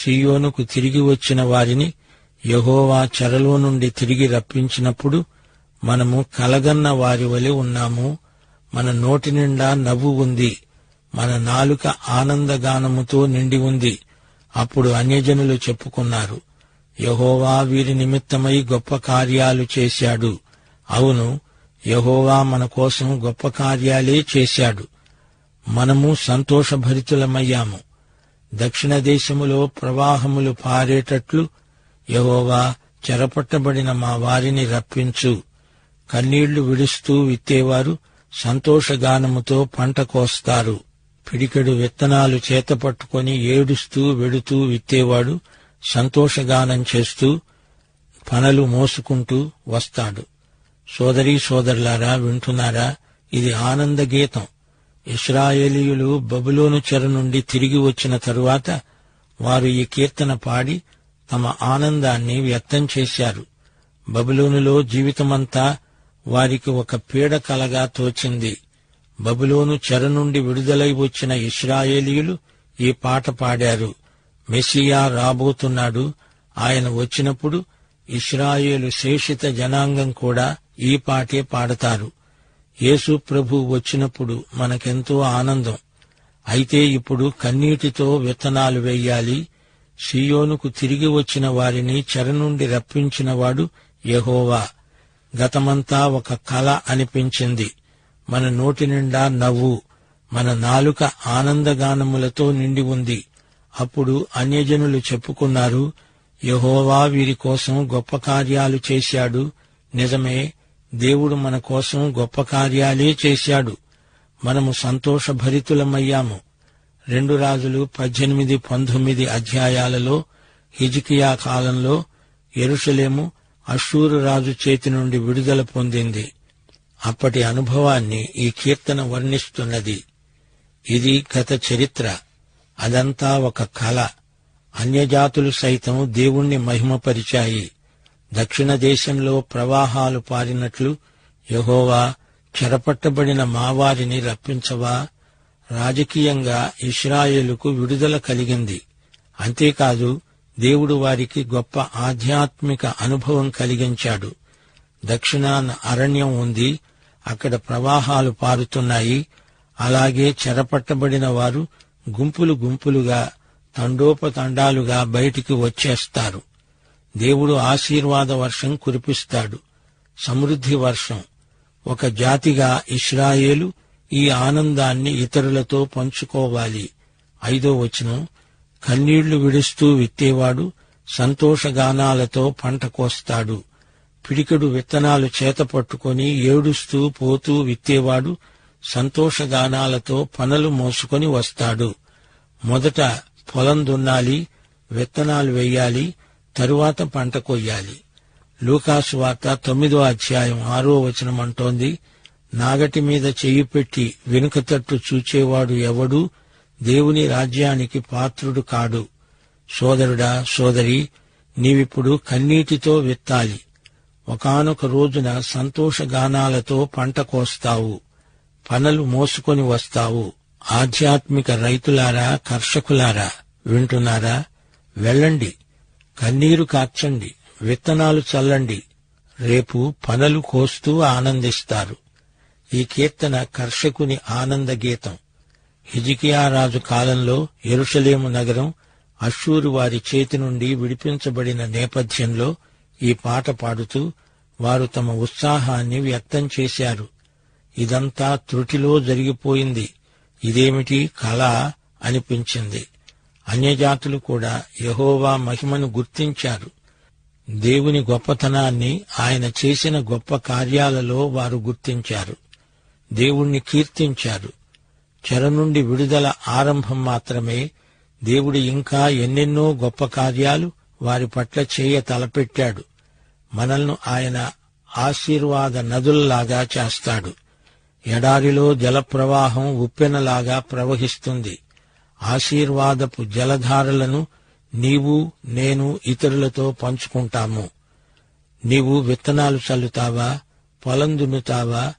షియోనుకు తిరిగి వచ్చిన వారిని యహోవా చెరలో నుండి తిరిగి రప్పించినప్పుడు మనము కలగన్న వారి వలె ఉన్నాము. మన నోటి నిండా నవ్వు ఉంది. మన నాలుక ఆనందగానముతో నిండి ఉంది. అప్పుడు అన్యజనులు చెప్పుకున్నారు యహోవా వీరి నిమిత్తమై గొప్ప కార్యాలు చేశాడు. అవును యహోవా మన కోసం గొప్ప కార్యాలే చేశాడు. మనము సంతోషభరితులమయ్యాము. దక్షిణ దేశములో ప్రవాహములు పారేటట్లు యహోవా చెరపట్టబడిన మా వారిని రప్పించు. కన్నీళ్ళు విడుస్తూ విత్తేవారు సంతోషగానముతో పంట కోస్తారు. పిడికెడు విత్తనాలు చేతపట్టుకొని ఏడుస్తూ వెడుతూ విత్తేవాడు సంతోషగానం చేస్తూ పనలు మోసుకుంటూ వస్తాడు. సోదరీ సోదరులారా వింటున్నారా? ఇది ఆనంద గీతం ఇస్రాయేలీయులు బబులోను చెర నుండి తిరిగి వచ్చిన తరువాత వారు ఈ కీర్తన పాడి తమ ఆనందాన్ని వ్యక్తం చేశారు. బబులోనులో జీవితమంతా వారికి ఒక పీడ కలగా తోచింది. బబులోను చెర నుండి విడుదలై వచ్చిన ఇస్రాయేలీయులు ఈ పాట పాడారు. మెస్సియా రాబోతున్నాడు. ఆయన వచ్చినప్పుడు ఇస్రాయేలు శేషిత జనాంగం కూడా ఈ పాటే పాడతారు. యేసు ప్రభు వచ్చినప్పుడు మనకెంతో ఆనందం. అయితే ఇప్పుడు కన్నీటితో విత్తనాలు వెయ్యాలి సియోనుకు తిరిగి వచ్చిన వారిని చెర నుండి రప్పించినవాడు యహోవా. గతమంతా ఒక కల అనిపించింది. మన నోటి నిండా నవ్వు మన నాలుక ఆనందగానములతో నిండి ఉంది. అప్పుడు అన్యజనులు చెప్పుకున్నారు యహోవా వీరి కోసం గొప్ప కార్యాలు చేశాడు. నిజమే దేవుడు మన కోసం గొప్ప కార్యాలే చేశాడు. మనము సంతోషభరితులమయ్యాము. రెండు రాజులు పద్దెనిమిది పంతొమ్మిది అధ్యాయాలలో హిజికియా కాలంలో ఎరుషలేము అషూరు రాజు చేతి నుండి విడుదల పొందింది. అప్పటి అనుభవాన్ని ఈ కీర్తన వర్ణిస్తున్నది. ఇది గత చరిత్ర. అదంతా ఒక కళ. అన్యజాతులు సైతం దేవుణ్ణి మహిమపరిచాయి. దక్షిణ దేశంలో ప్రవాహాలు పారినట్లు యహోవా చెరపట్టబడిన మావారిని రప్పించవా? రాజకీయంగా ఇస్రాయేలుకు విడుదల కలిగింది. అంతేకాదు దేవుడు వారికి గొప్ప ఆధ్యాత్మిక అనుభవం కలిగించాడు. దక్షిణాన అరణ్యం ఉంది. అక్కడ ప్రవాహాలు పారుతున్నాయి. అలాగే చెరపట్టబడిన వారు గుంపులు గుంపులుగా తండోపతండాలుగా బయటికి వచ్చేస్తారు. దేవుడు ఆశీర్వాద వర్షం కురిపిస్తాడు. సమృద్ధి వర్షం. ఒక జాతిగా ఇస్రాయేలు ఈ ఆనందాన్ని ఇతరులతో పంచుకోవాలి. ఐదో వచనం. కన్నీళ్ళు విడుస్తూ విత్తేవాడు సంతోషగానాలతో పంట కోస్తాడు. పిడికడు విత్తనాలు చేత పట్టుకొని ఏడుస్తూ పోతూ విత్తేవాడు సంతోషగానాలతో పనలు మోసుకొని వస్తాడు. మొదట పొలం దున్నాలి విత్తనాలు వెయ్యాలి తరువాత పంట కొయ్యాలి. లూకాసు వార్త తొమ్మిదో అధ్యాయం ఆరో వచనం అంటోంది నాగటి మీద చెయ్యి పెట్టి వెనుక తట్టు చూచేవాడు ఎవడు? దేవుని రాజ్యానికి పాత్రుడు కాడు. సోదరుడా సోదరి నీవిప్పుడు కన్నీటితో విత్తాలి. ఒకానొక రోజున సంతోషగానాలతో పంట కోస్తావు. పనలు మోసుకొని వస్తావు. ఆధ్యాత్మిక రైతులారా కర్షకులారా వింటున్నారా? వెళ్ళండి. కన్నీరు కార్చండి విత్తనాలు చల్లండి. రేపు పనలు కోస్తూ ఆనందిస్తారు. ఈ కీర్తన కర్షకుని ఆనంద గీతం హిజికియా రాజు కాలంలో ఎరుషలేము నగరం అశ్షూరు వారి చేతి నుండి విడిపించబడిన నేపథ్యంలో ఈ పాట పాడుతూ వారు తమ ఉత్సాహాన్ని వ్యక్తం చేశారు. ఇదంతా త్రుటిలో జరిగిపోయింది. ఇదేమిటి కళ? అనిపించింది. అన్యజాతులు కూడా యహోవా మహిమను గుర్తించారు. దేవుని గొప్పతనాన్ని ఆయన చేసిన గొప్ప కార్యాలలో వారు గుర్తించారు. దేవుణ్ణి కీర్తించారు. చెర నుండి విడుదల ఆరంభం మాత్రమే దేవుడు ఇంకా ఎన్నెన్నో గొప్ప కార్యాలు వారి పట్ల చేయ తలపెట్టాడు. మనల్ని ఆయన ఆశీర్వాద నదుల్లాగా చేస్తాడు. ఎడారిలో జలప్రవాహం ఉప్పెనలాగా ప్రవహిస్తుంది. ఆశీర్వాదపు జలధారలను నీవు నేను ఇతరులతో పంచుకుంటాము. నీవు విత్తనాలు చల్లుతావా? పొలం దున్నుతావా?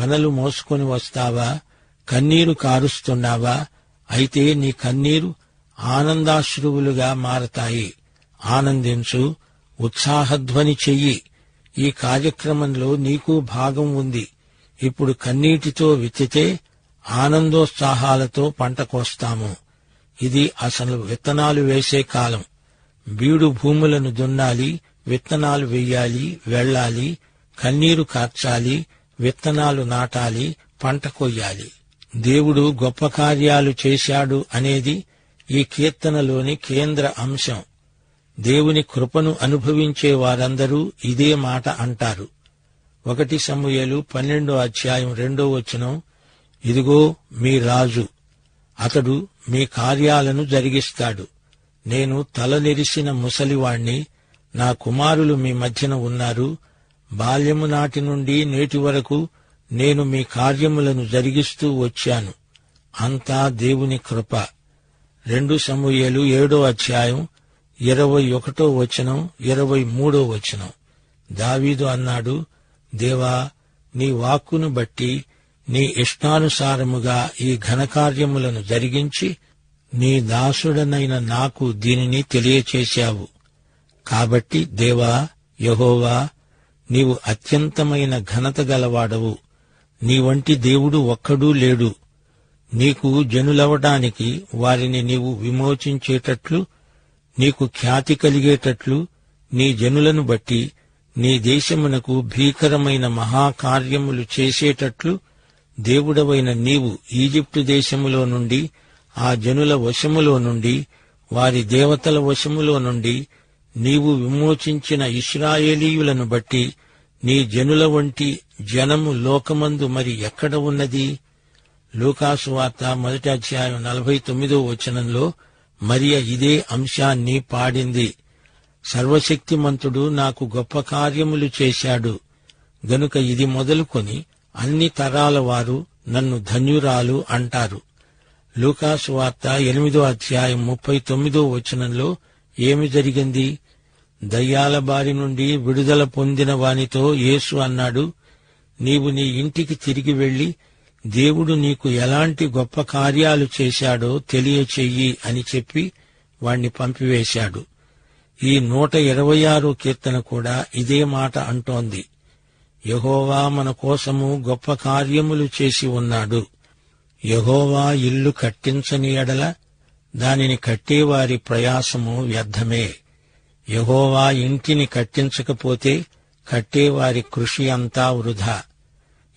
పనులు మోసుకొని వస్తావా? కన్నీరు కారుస్తున్నావా? అయితే నీ కన్నీరు ఆనందాశ్రువులుగా మారతాయి. ఆనందించు ఉత్సాహధ్వని చెయ్యి. ఈ కార్యక్రమంలో నీకు భాగం ఉంది. ఇప్పుడు కన్నీటితో విత్తితే ఆనందోత్సాహాలతో పంట కోస్తాము. ఇది అసలు విత్తనాలు వేసే కాలం. బీడు భూములను దున్నాలి విత్తనాలు వెయ్యాలి వెళ్ళాలి కన్నీరు కార్చాలి విత్తనాలు నాటాలి పంట కొయ్యాలి. దేవుడు గొప్ప కార్యాలు చేశాడు అనేది ఈ కీర్తనలోని కేంద్ర అంశం. దేవుని కృపను అనుభవించే వారందరూ ఇదే మాట అంటారు. ఒకటి సమూయలు పన్నెండో అధ్యాయం రెండో వచనం ఇదిగో మీ రాజు అతడు మీ కార్యాలను జరిగిస్తాడు. నేను తలనెరిసిన ముసలివాణ్ణి నా కుమారులు మీ మధ్యన ఉన్నారు. బాల్యము నాటి నుండి నేటి వరకు నేను మీ కార్యములను జరిగిస్తూ వచ్చాను. అంతా దేవుని కృప. రెండు సమూహలు ఏడో అధ్యాయం ఇరవై ఒకటో వచనం ఇరవై మూడో వచనం. దావీదు అన్నాడు దేవా నీ వాక్కును బట్టి నీ ఇష్టానుసారముగా ఈ ఘనకార్యములను జరిగించి నీ దాసుడనైన నాకు దీనిని తెలియచేశావు. కాబట్టి దేవా యహోవా నీవు అత్యంతమైన ఘనత గలవాడవు. నీ వంటి దేవుడు ఒక్కడూ లేడు. నీకు జనులవటానికి వారిని నీవు విమోచించేటట్లు నీకు ఖ్యాతి కలిగేటట్లు నీ జనులను బట్టి నీ దేశమునకు భీకరమైన మహాకార్యములు చేసేటట్లు దేవుడవైన నీవు ఈజిప్టు దేశములో నుండి ఆ జనుల వశములో నుండి వారి దేవతల వశములో నుండి నీవు విమోచించిన ఇస్రాయేలీయులను బట్టి నీ జనుల వంటి జనము లోకమందు మరి ఎక్కడ ఉన్నది? లూకాసు వార్త మొదటి అధ్యాయం నలభై తొమ్మిదో వచనంలో మరియ ఇదే అంశాన్ని పాడింది. సర్వశక్తిమంతుడు నాకు గొప్ప కార్యములు చేశాడు. గనుక ఇది మొదలుకొని అన్ని తరాల వారు నన్ను ధన్యురాలు అంటారు. లూకాసు వార్త ఎనిమిదో అధ్యాయం ముప్పై తొమ్మిదో వచనంలో ఏమి జరిగింది? దయ్యాల బారి నుండి విడుదల పొందిన వానితో యేసు అన్నాడు నీవు నీ ఇంటికి తిరిగి వెళ్ళి దేవుడు నీకు ఎలాంటి గొప్ప కార్యాలు చేశాడో తెలియచెయ్యి అని చెప్పి వాణ్ణి పంపివేశాడు. ఈ నూట ఇరవై ఆరో కీర్తన కూడా ఇదే మాట అంటోంది. యహోవా మన కోసము గొప్ప కార్యములు చేసి ఉన్నాడు. యహోవా ఇల్లు కట్టించని ఎడల దానిని కట్టేవారి ప్రయాసము వ్యర్థమే. యహోవా ఇంటిని కట్టించకపోతే కట్టేవారి కృషి అంతా వృధా.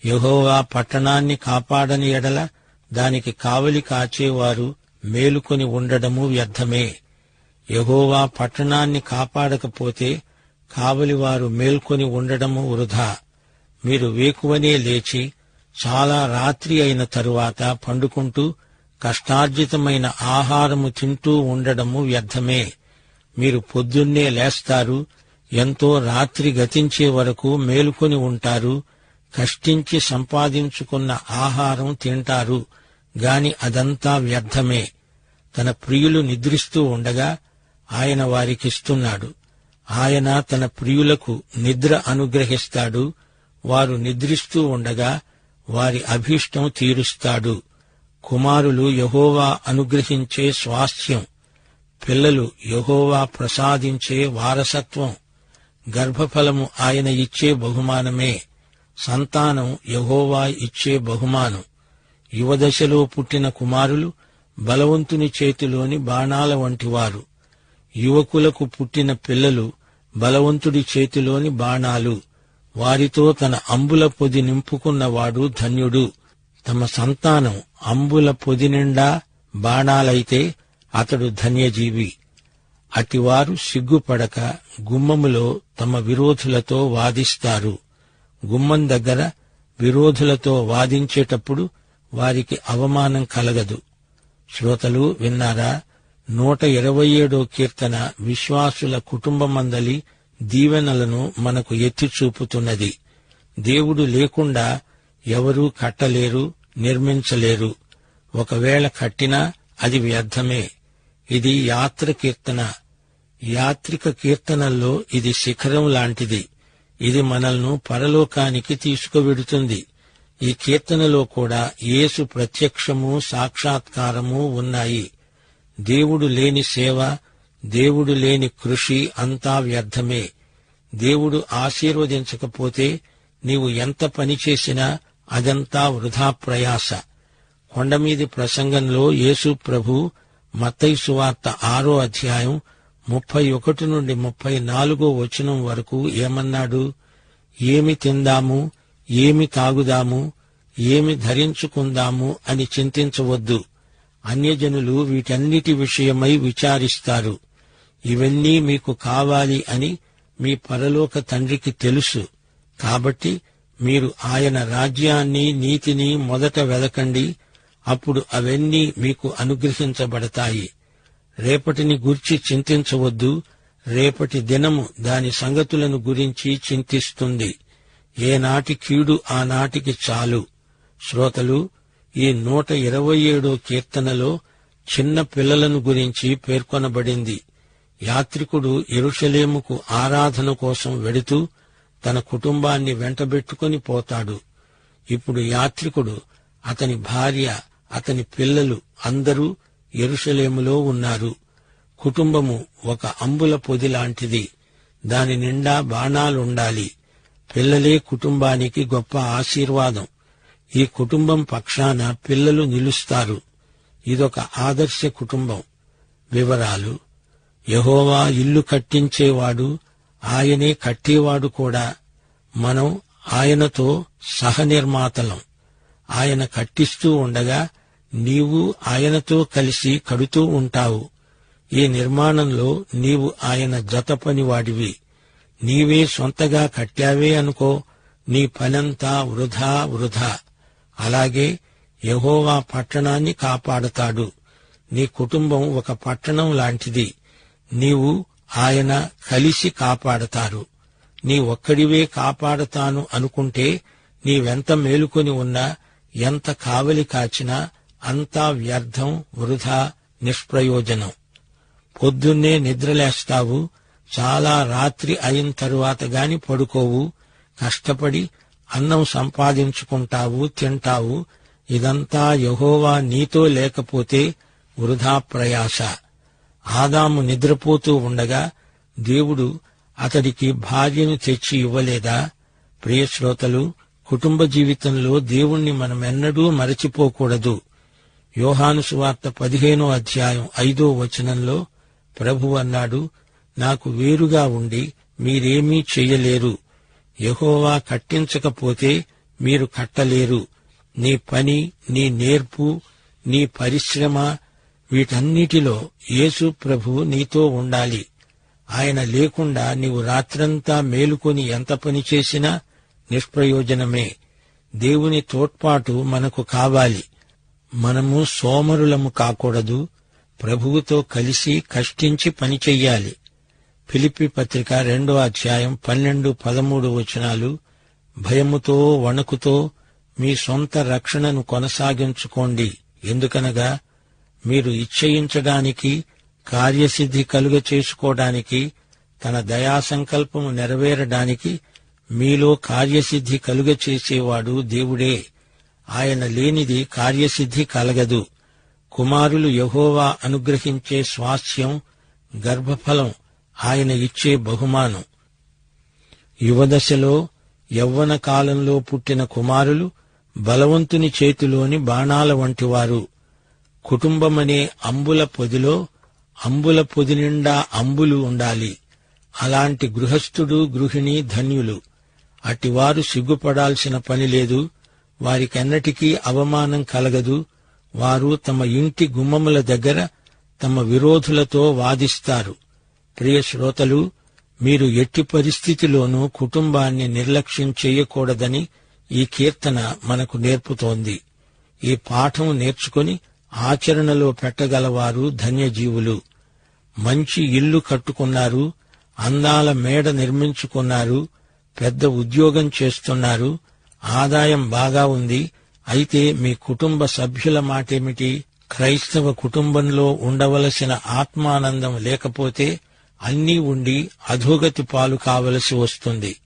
యహోవా పట్టణాన్ని కాపాడని ఎడల దానికి కావలి కాచేవారు మేలుకొని ఉండడము వ్యర్థమే. యహోవా పట్టణాన్ని కాపాడకపోతే కావలివారు మేల్కొని ఉండడము వృధా. మీరు వేకువనే లేచి చాలా రాత్రి అయిన తరువాత పండుకుంటూ కష్టార్జితమైన ఆహారము తింటూ ఉండడము వ్యర్థమే. మీరు పొద్దున్నే లేస్తారు ఎంతో రాత్రి గతించే వరకు మేలుకొని ఉంటారు కష్టించి సంపాదించుకున్న ఆహారం తింటారు గాని అదంతా వ్యర్థమే. తన ప్రియులు నిద్రిస్తూ ఉండగా ఆయన వారికిస్తున్నాడు. ఆయన తన ప్రియులకు నిద్ర అనుగ్రహిస్తాడు వారు నిద్రిస్తూ ఉండగా వారి అభీష్టం తీరుస్తాడు. కుమారులు యహోవా అనుగ్రహించే స్వాస్థ్యం. పిల్లలు యహోవా ప్రసాదించే వారసత్వం. గర్భఫలము ఆయన ఇచ్చే బహుమానమే. సంతానం యహోవా ఇచ్చే బహుమానం. యువదశలో పుట్టిన కుమారులు బలవంతుని చేతిలోని బాణాల వంటివారు యువకులకు పుట్టిన పిల్లలు బలవంతుడి చేతిలోని బాణాలు. వారితో తన అంబుల పొది నింపుకున్నవాడు ధన్యుడు. తమ సంతానం అంబుల పొది నిండా బాణాలైతే అతడు ధన్యజీవి. అటివారు సిగ్గుపడక గుమ్మములో తమ విరోధులతో వాదిస్తారు. గుమ్మం దగ్గర విరోధులతో వాదించేటప్పుడు వారికి అవమానం కలగదు. శ్రోతలు విన్నారా? నూట ఇరవై ఏడో కీర్తన విశ్వాసుల కుటుంబమందలి దీవెనలను మనకు ఎత్తి చూపుతున్నది. దేవుడు లేకుండా ఎవరూ కట్టలేరు నిర్మించలేరు. ఒకవేళ కట్టినా అది వ్యర్థమే. ఇది యాత్ర కీర్తన. యాత్రిక కీర్తనల్లో ఇది శిఖరం లాంటిది. ఇది మనల్ని పరలోకానికి తీసుకువెడుతుంది. ఈ కీర్తనలో కూడా యేసు ప్రత్యక్షము సాక్షాత్కారము ఉన్నాయి. దేవుడు లేని సేవ దేవుడు లేని కృషి అంతా వ్యర్థమే. దేవుడు ఆశీర్వదించకపోతే నీవు ఎంత పని చేసినా అదంతా వృధా ప్రయాస. కొండమీది ప్రసంగంలో యేసు ప్రభు సువార్త ఆరో అధ్యాయం ముప్పై ఒకటి నుండి ముప్పై నాలుగో వచనం వరకు ఏమన్నాడు? ఏమి తిందాము? ఏమి తాగుదాము? ఏమి ధరించుకుందాము అని చింతించవద్దు. అన్యజనులు వీటన్నిటి విషయమై విచారిస్తారు. ఇవన్నీ మీకు కావాలి అని మీ పరలోక తండ్రికి తెలుసు. కాబట్టి మీరు ఆయన రాజ్యాన్ని నీతిని మొదట వెదకండి. అప్పుడు అవన్నీ మీకు అనుగ్రహించబడతాయి. రేపటిని గుర్చి చింతించవద్దు. రేపటి దినము దాని సంగతులను గురించి చింతిస్తుంది. ఏనాటి కీడు ఆనాటికి చాలు. శ్రోతలు ఈ నూట ఇరవై ఏడో కీర్తనలో చిన్న పిల్లలను గురించి పేర్కొనబడింది. యాత్రికుడు ఎరుషలేముకు ఆరాధన కోసం వెడుతూ తన కుటుంబాన్ని వెంటబెట్టుకుని పోతాడు. ఇప్పుడు యాత్రికుడు అతని భార్య అతని పిల్లలు అందరూ ఎరుషలేములో ఉన్నారు. కుటుంబము ఒక అంబుల పొది లాంటిది. దాని నిండా బాణాలుండాలి. పిల్లలే కుటుంబానికి గొప్ప ఆశీర్వాదం. ఈ కుటుంబం పక్షాన పిల్లలు నిలుస్తారు. ఇదొక ఆదర్శ కుటుంబం. వివరాలు యహోవా ఇల్లు కట్టించేవాడు ఆయనే కట్టేవాడు కూడా. మనం ఆయనతో సహనిర్మాతలం. ఆయన కట్టిస్తూ ఉండగా నీవు ఆయనతో కలిసి కడుతూ ఉంటావు. ఈ నిర్మాణంలో నీవు ఆయన జత పనివాడివి నీవే సొంతగా కట్టావే అనుకో నీ పనంతా వృధా వృధా. అలాగే యహోవా పట్టణాన్ని కాపాడతాడు. నీ కుటుంబం ఒక పట్టణం లాంటిది. నీవు ఆయన కలిసి కాపాడతారు. నీ ఒక్కడివే కాపాడతాను అనుకుంటే నీవెంత మేలుకొని ఉన్నా ఎంత కావలి కాచినా అంతా వ్యర్థం వృధా నిష్ప్రయోజనం. పొద్దున్నే నిద్రలేస్తావు చాలా రాత్రి అయిన తరువాత గాని పడుకోవు కష్టపడి అన్నం సంపాదించుకుంటావు తింటావు ఇదంతా యహోవా నీతో లేకపోతే వృధా ప్రయాస. ఆదాము నిద్రపోతూ ఉండగా దేవుడు అతడికి భార్యను తెచ్చి ఇవ్వలేదా? ప్రియశ్రోతలు కుటుంబ జీవితంలో దేవుణ్ణి మనమెన్నడూ మరచిపోకూడదు. యోహాను సువార్త పదిహేనో అధ్యాయం ఐదో వచనంలో ప్రభు అన్నాడు నాకు వేరుగా ఉండి మీరేమీ చెయ్యలేరు యహోవా కట్టించకపోతే మీరు కట్టలేరు. నీ పని నీ నేర్పు నీ పరిశ్రమ వీటన్నిటిలో యేసు ప్రభు నీతో ఉండాలి. ఆయన లేకుండా నీవు రాత్రంతా మేలుకొని ఎంత పని చేసినా నిష్ప్రయోజనమే. దేవుని తోడ్పాటు మనకు కావాలి. మనము సోమరులము కాకూడదు. ప్రభువుతో కలిసి కష్టించి పనిచెయ్యాలి ఫిలిపి పత్రిక రెండో అధ్యాయం పన్నెండు పదమూడు వచనాలు భయముతో వణుకుతో మీ సొంత రక్షణను కొనసాగించుకోండి. ఎందుకనగా మీరు ఇచ్చయించడానికి కార్యసిద్ధి కలుగ చేసుకోవడానికి తన దయా సంకల్పము నెరవేరడానికి మీలో కార్యసిద్ధి కలుగ చేసేవాడు దేవుడే. ఆయన లేనిది కార్యసిద్ధి కలగదు. కుమారులు యహోవా అనుగ్రహించే స్వాస్థ్యం గర్భఫలం ఆయన ఇచ్చే బహుమానం. యువదశలో యవ్వన కాలంలో పుట్టిన కుమారులు బలవంతుని చేతిలోని బాణాల వంటివారు. కుటుంబమనే అంబుల పొదిలో అంబుల పొది నిండా అంబులు ఉండాలి. అలాంటి గృహస్థుడు గృహిణి ధన్యులు. అటివారు సిగ్గుపడాల్సిన పని లేదు. వారికెన్నటికీ అవమానం కలగదు. వారు తమ ఇంటి గుమ్మముల దగ్గర తమ విరోధులతో వాదిస్తారు. ప్రియ శ్రోతలు మీరు ఎట్టి పరిస్థితిలోనూ కుటుంబాన్ని నిర్లక్ష్యం చేయకూడదని ఈ కీర్తన మనకు నేర్పుతోంది. ఈ పాఠం నేర్చుకుని ఆచరణలో పెట్టగలవారు ధన్యజీవులు. మంచి ఇల్లు కట్టుకున్నారు అందాల మేడ నిర్మించుకున్నారు పెద్ద ఉద్యోగం చేస్తున్నారు ఆదాయం బాగా ఉంది అయితే మీ కుటుంబ సభ్యుల మాటేమిటి? క్రైస్తవ కుటుంబంలో ఉండవలసిన ఆత్మానందం లేకపోతే అన్నీ ఉండి అధోగతి పాలు కావలసి వస్తుంది.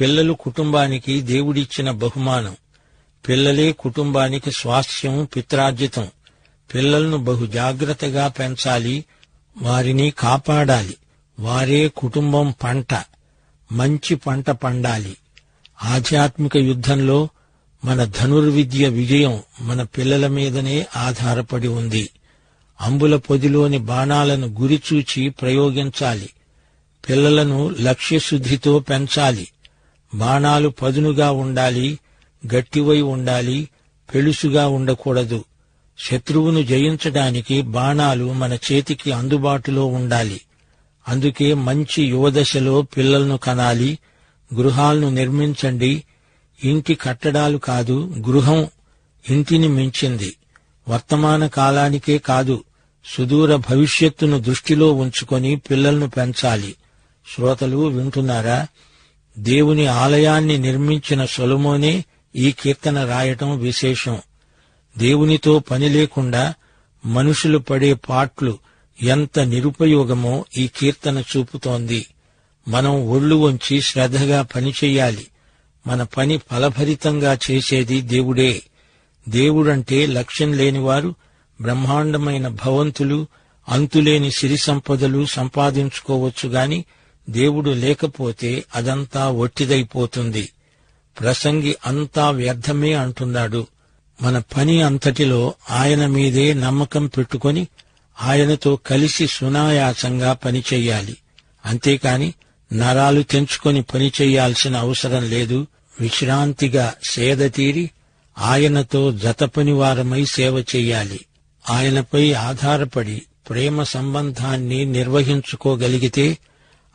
పిల్లలు కుటుంబానికి దేవుడిచ్చిన బహుమానం. పిల్లలే కుటుంబానికి స్వాస్థ్యం పిత్రార్జితం. పిల్లలను బహు జాగ్రత్తగా పెంచాలి వారిని కాపాడాలి. వారే కుటుంబం పంట మంచి పంట పండాలి. ఆధ్యాత్మిక యుద్ధంలో మన ధనుర్విద్య విజయం మన పిల్లల మీదనే ఆధారపడి ఉంది. అంబుల పొదిలోని బాణాలను గురిచూచి ప్రయోగించాలి. పిల్లలను లక్ష్యశుద్ధితో పెంచాలి. బాణాలు పదునుగా ఉండాలి గట్టివై ఉండాలి పెలుసుగా ఉండకూడదు. శత్రువును జయించడానికి బాణాలు మన చేతికి అందుబాటులో ఉండాలి. అందుకే మంచి యువదశలో పిల్లలను కనాలి గృహాలను నిర్మించండి. ఇంటి కట్టడాలు కాదు గృహం ఇంటిని మించింది. వర్తమాన కాలానికే కాదు సుదూర భవిష్యత్తును దృష్టిలో ఉంచుకొని పిల్లలను పెంచాలి. శ్రోతలు వింటున్నారా? దేవుని ఆలయాన్ని నిర్మించిన సొలమోనే ఈ కీర్తన రాయటం విశేషం. దేవునితో పని లేకుండా మనుషులు పడే పాట్లు ఎంత నిరుపయోగమో ఈ కీర్తన చూపుతోంది. మనం ఒళ్ళు వంచి శ్రద్ధగా పనిచేయాలి మన పని ఫలభరితంగా చేసేది దేవుడే. దేవుడంటే లక్ష్యం లేనివారు బ్రహ్మాండమైన భవంతులు అంతులేని సిరి సంపదలు సంపాదించుకోవచ్చు గాని దేవుడు లేకపోతే అదంతా ఒట్టిదైపోతుంది. ప్రసంగి అంతా వ్యర్థమే అంటున్నాడు. మన పని అంతటిలో ఆయన మీదే నమ్మకం పెట్టుకొని ఆయనతో కలిసి సునాయాసంగా పనిచేయాలి అంతేకాని నరాలు తెంచుకొని పని అవసరం లేదు. విశ్రాంతిగా సేద తీరి ఆయనతో జతపని వారమై సేవ చెయ్యాలి. ఆయనపై ఆధారపడి ప్రేమ సంబంధాన్ని నిర్వహించుకోగలిగితే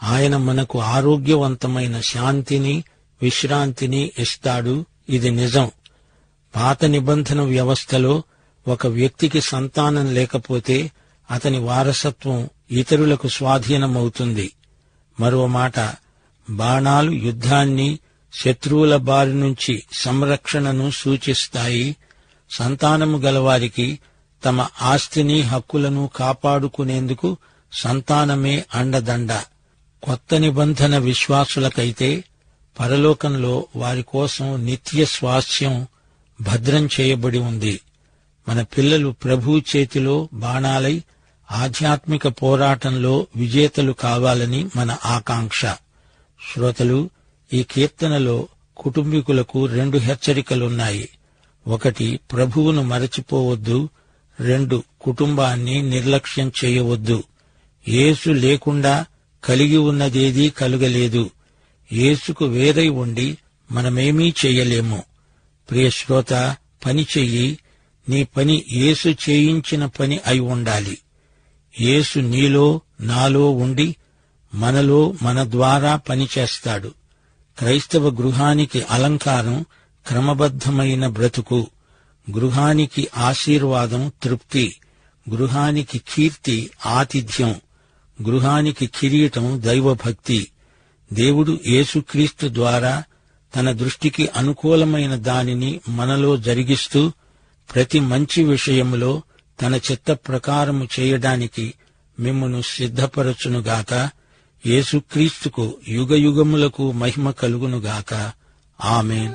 ఆయన మనకు ఆరోగ్యవంతమైన శాంతిని విశ్రాంతిని ఇస్తాడు. ఇది నిజం. పాత నిబంధన వ్యవస్థలో ఒక వ్యక్తికి సంతానం లేకపోతే అతని వారసత్వం ఇతరులకు స్వాధీనమవుతుంది. మరో మాట బాణాలు యుద్ధాన్ని శత్రువుల బారి నుంచి సంరక్షణను సూచిస్తాయి. సంతానము గలవారికి తమ ఆస్తిని హక్కులను కాపాడుకునేందుకు సంతానమే అండదండ. కొత్త నిబంధన విశ్వాసులకైతే పరలోకంలో వారి కోసం నిత్య స్వాస్థ్యం భద్రం చేయబడి ఉంది. మన పిల్లలు ప్రభు చేతిలో బాణాలై ఆధ్యాత్మిక పోరాటంలో విజేతలు కావాలని మన ఆకాంక్ష. శ్రోతలు ఈ కీర్తనలో కుటుంబీకులకు రెండు హెచ్చరికలున్నాయి. ఒకటి ప్రభువును మరచిపోవద్దు. రెండు కుటుంబాన్ని నిర్లక్ష్యం చేయవద్దు. యేసు లేకుండా కలిగి ఉన్నదేదీ కలుగలేదు. యేసుకు వేరై ఉండి మనమేమీ చెయ్యలేము ప్రియ శ్రోత పని చెయ్యి. నీ పని యేసు చేయించిన పని అయి ఉండాలి. యేసు నీలో నాలో ఉండి మనలో మన ద్వారా పనిచేస్తాడు క్రైస్తవ గృహానికి అలంకారం క్రమబద్ధమైన బ్రతుకు. గృహానికి ఆశీర్వాదం తృప్తి. గృహానికి కీర్తి ఆతిథ్యం. గృహానికి కిరీటం దైవభక్తి. దేవుడు యేసుక్రీస్తు ద్వారా తన దృష్టికి అనుకూలమైన దానిని మనలో జరిగిస్తూ ప్రతి మంచి విషయములో తన చిత్త ప్రకారము చేయడానికి మిమ్మను సిద్ధపరచునుగాక యేసుక్రీస్తుకు యుగయుగములకు మహిమ కలుగునుగాక. ఆమెన్.